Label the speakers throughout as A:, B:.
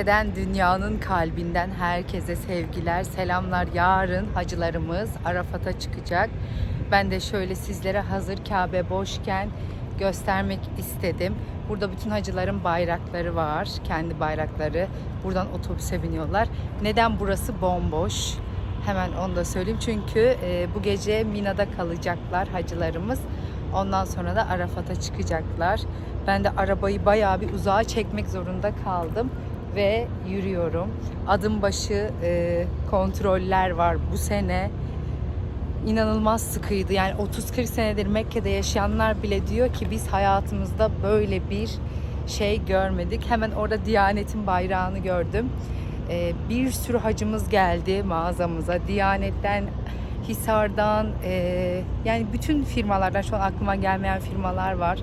A: Mekke'den dünyanın kalbinden herkese sevgiler, selamlar. Yarın hacılarımız Arafat'a çıkacak. Ben de şöyle sizlere hazır Kabe boşken göstermek istedim. Burada bütün hacıların bayrakları var, kendi bayrakları. Buradan otobüse biniyorlar. Neden burası bomboş? Hemen onu da söyleyeyim. Çünkü e, bu gece Mina'da kalacaklar hacılarımız. Ondan sonra da Arafat'a çıkacaklar. Ben de arabayı bayağı bir uzağa çekmek zorunda kaldım ve yürüyorum. Adım başı e, kontroller var bu sene. İnanılmaz sıkıydı. Yani 30-40 senedir Mekke'de yaşayanlar bile diyor ki biz hayatımızda böyle bir şey görmedik. Hemen orada Diyanet'in bayrağını gördüm. E, bir sürü hacımız geldi mağazamıza. Diyanet'ten Hisar'dan e, yani bütün firmalardan şu an aklıma gelmeyen firmalar var.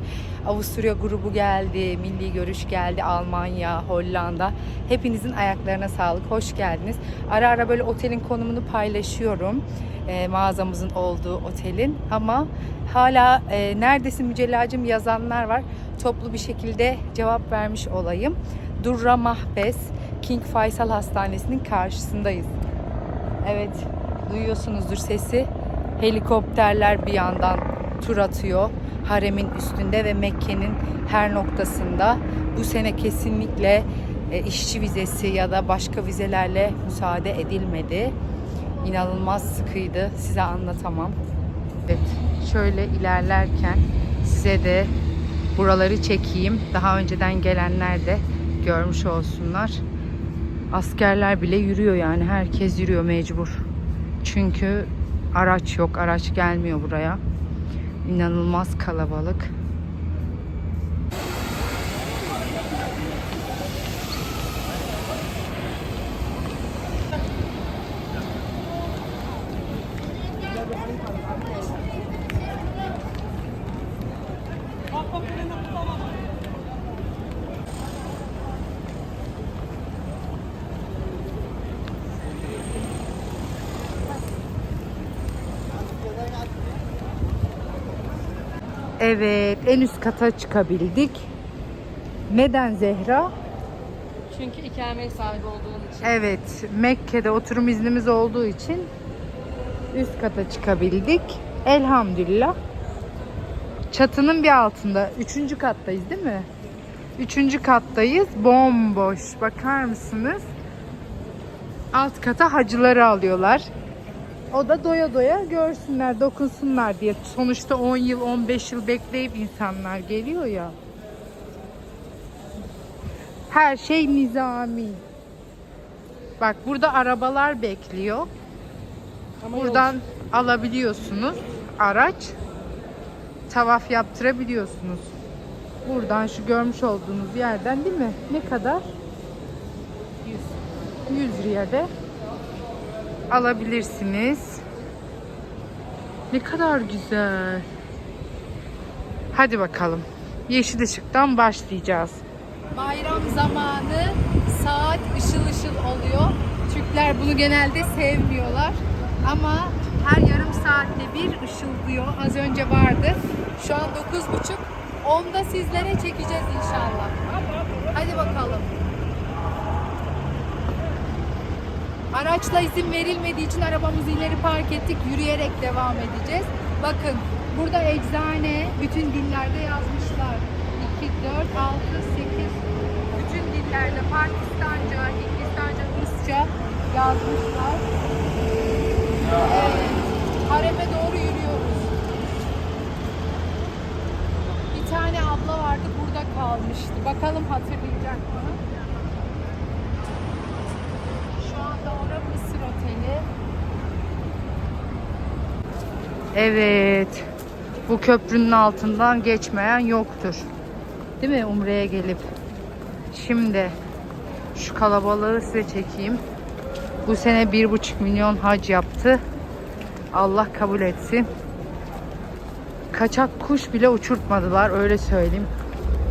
A: Avusturya grubu geldi, Milli Görüş geldi, Almanya, Hollanda. Hepinizin ayaklarına sağlık, hoş geldiniz. Ara ara böyle otelin konumunu paylaşıyorum. E, mağazamızın olduğu otelin ama hala e, neredesin Mücellacım yazanlar var. Toplu bir şekilde cevap vermiş olayım. Durra Mahbes, King Faysal Hastanesi'nin karşısındayız. Evet, duyuyorsunuzdur sesi. Helikopterler bir yandan tur atıyor. Haremin üstünde ve Mekke'nin her noktasında. Bu sene kesinlikle e, işçi vizesi ya da başka vizelerle müsaade edilmedi. İnanılmaz sıkıydı. Size anlatamam. Evet, şöyle ilerlerken size de buraları çekeyim. Daha önceden gelenler de görmüş olsunlar. Askerler bile yürüyor yani. Herkes yürüyor mecbur. Çünkü araç yok. Araç gelmiyor buraya. İnanılmaz kalabalık. Evet, en üst kata çıkabildik. Neden Zehra?
B: Çünkü ikamet sahibi olduğun için.
A: Evet, Mekke'de oturum iznimiz olduğu için üst kata çıkabildik. Elhamdülillah. Çatının bir altında. Üçüncü kattayız değil mi? Üçüncü kattayız. Bomboş. Bakar mısınız? Alt kata hacıları alıyorlar. O da doya doya görsünler, dokunsunlar diye. Sonuçta 10 yıl, 15 yıl bekleyip insanlar geliyor ya. Her şey nizami. Bak burada arabalar bekliyor.
B: Ama
A: Buradan alabiliyorsunuz araç. Tavaf yaptırabiliyorsunuz. Buradan şu görmüş olduğunuz yerden değil mi? Ne kadar? 100. 100 riyade alabilirsiniz. Ne kadar güzel. Hadi bakalım. Yeşil ışıktan başlayacağız. Bayram zamanı saat ışıl ışıl oluyor. Türkler bunu genelde sevmiyorlar. Ama her yarım saatte bir ışıldıyor. Az önce vardı. Şu an 9.30. Onda sizlere çekeceğiz inşallah. Hadi bakalım. Araçla izin verilmediği için arabamızı ileri park ettik. Yürüyerek devam edeceğiz. Bakın burada eczane bütün dillerde yazmışlar. 2, 4, 6, 8 bütün dillerde Pakistanca, Hindistanca, Rusça yazmışlar. Evet. Hareme doğru yürüyoruz. Bir tane abla vardı burada kalmıştı. Bakalım hatırlayacak mı? Şu anda orada Mısır Oteli. Evet. Bu köprünün altından geçmeyen yoktur. Değil mi Umre'ye gelip? Şimdi şu kalabalığı size çekeyim. Bu sene bir buçuk milyon hac yaptı. Allah kabul etsin. Kaçak kuş bile uçurtmadılar öyle söyleyeyim.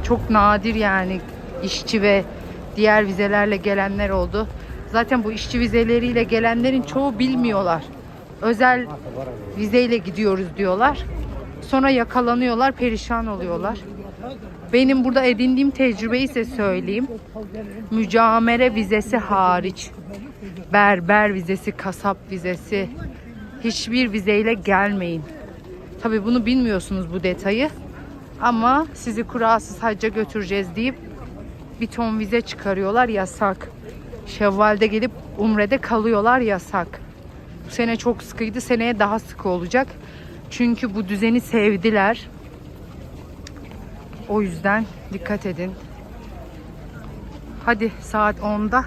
A: Çok nadir yani işçi ve diğer vizelerle gelenler oldu. Zaten bu işçi vizeleriyle gelenlerin çoğu bilmiyorlar. Özel vizeyle gidiyoruz diyorlar. Sonra yakalanıyorlar, perişan oluyorlar. Benim burada edindiğim tecrübeyi size söyleyeyim. Mücamere vizesi hariç. Berber vizesi, kasap vizesi. Hiçbir vizeyle gelmeyin. Tabii bunu bilmiyorsunuz bu detayı. Ama sizi kurasız hacca götüreceğiz deyip bir ton vize çıkarıyorlar yasak. Şevval'de gelip Umre'de kalıyorlar yasak. Bu sene çok sıkıydı. Seneye daha sıkı olacak. Çünkü bu düzeni sevdiler. O yüzden dikkat edin. Hadi saat 10'da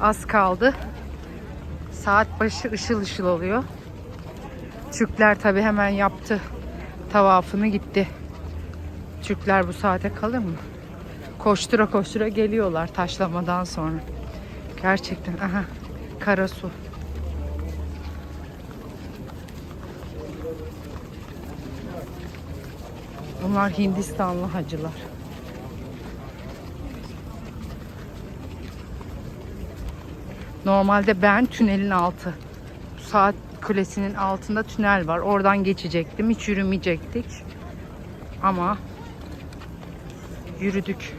A: az kaldı. Saat başı ışıl ışıl oluyor. Türkler tabi hemen yaptı. Tavafını gitti. Türkler bu saate kalır mı? Koştura koştura geliyorlar taşlamadan sonra. Gerçekten aha Karasu. Bunlar Hindistanlı hacılar. Normalde ben tünelin altı. Saat kulesinin altında tünel var. Oradan geçecektim. Hiç yürümeyecektik. Ama yürüdük.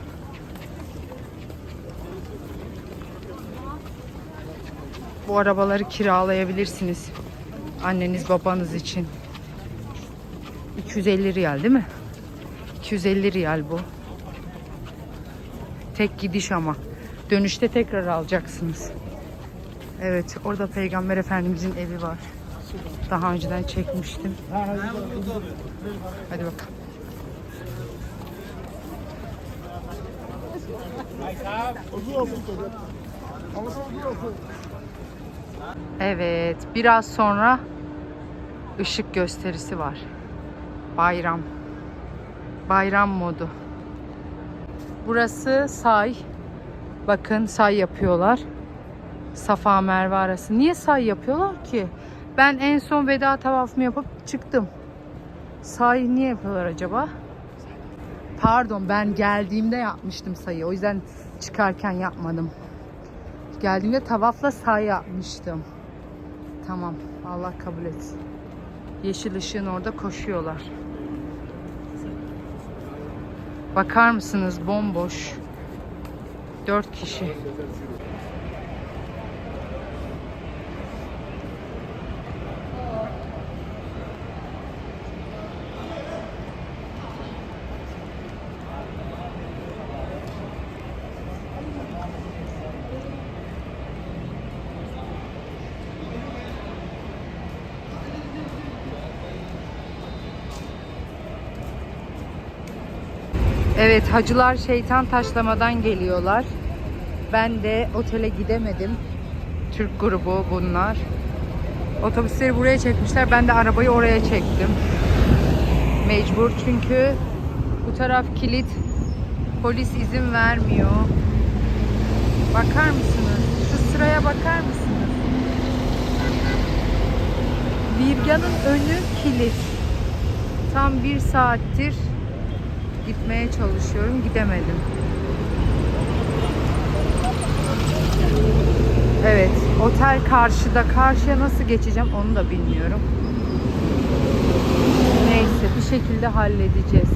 A: Bu arabaları kiralayabilirsiniz. Anneniz babanız için. 250 riyal değil mi? 250 riyal bu. Tek gidiş ama. Dönüşte tekrar alacaksınız. Evet, orada Peygamber Efendimizin evi var. Daha önceden çekmiştim. Hadi bakalım. Evet, biraz sonra ışık gösterisi var. Bayram. Bayram modu. Burası say. Bakın say yapıyorlar. Safa Merve arası. Niye say yapıyorlar ki? Ben en son veda tavafımı yapıp çıktım. Say niye yapıyorlar acaba? Pardon ben geldiğimde yapmıştım sayı. O yüzden çıkarken yapmadım. Geldiğimde tavafla say yapmıştım. Tamam. Allah kabul etsin. Yeşil ışığın orada koşuyorlar. Bakar mısınız bomboş. Dört kişi. Evet hacılar şeytan taşlamadan geliyorlar. Ben de otele gidemedim. Türk grubu bunlar. Otobüsleri buraya çekmişler. Ben de arabayı oraya çektim. Mecbur çünkü bu taraf kilit. Polis izin vermiyor. Bakar mısınız? Şu sıraya bakar mısınız? Virgan'ın önü kilit. Tam bir saattir gitmeye çalışıyorum. Gidemedim. Evet. Otel karşıda. Karşıya nasıl geçeceğim onu da bilmiyorum. Neyse bir şekilde halledeceğiz.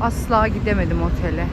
A: Asla gidemedim otele.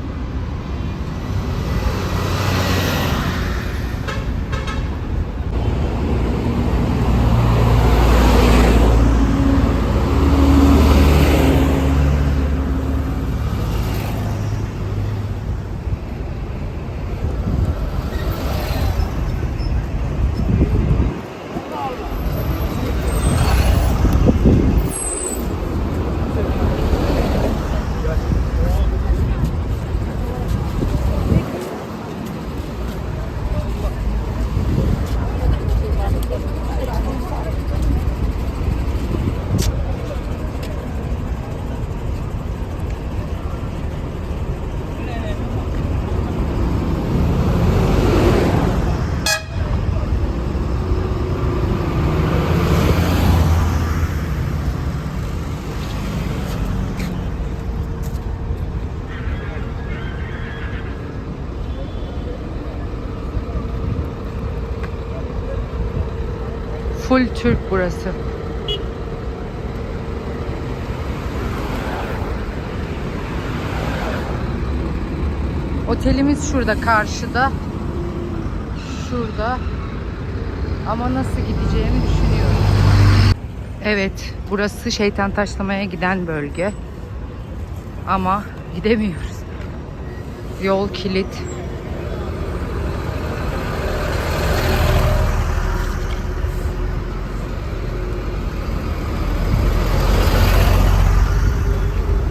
A: Full Türk burası. Otelimiz şurada karşıda. Şurada. Ama nasıl gideceğimi düşünüyorum. Evet, burası şeytan taşlamaya giden bölge. Ama gidemiyoruz. Yol kilit.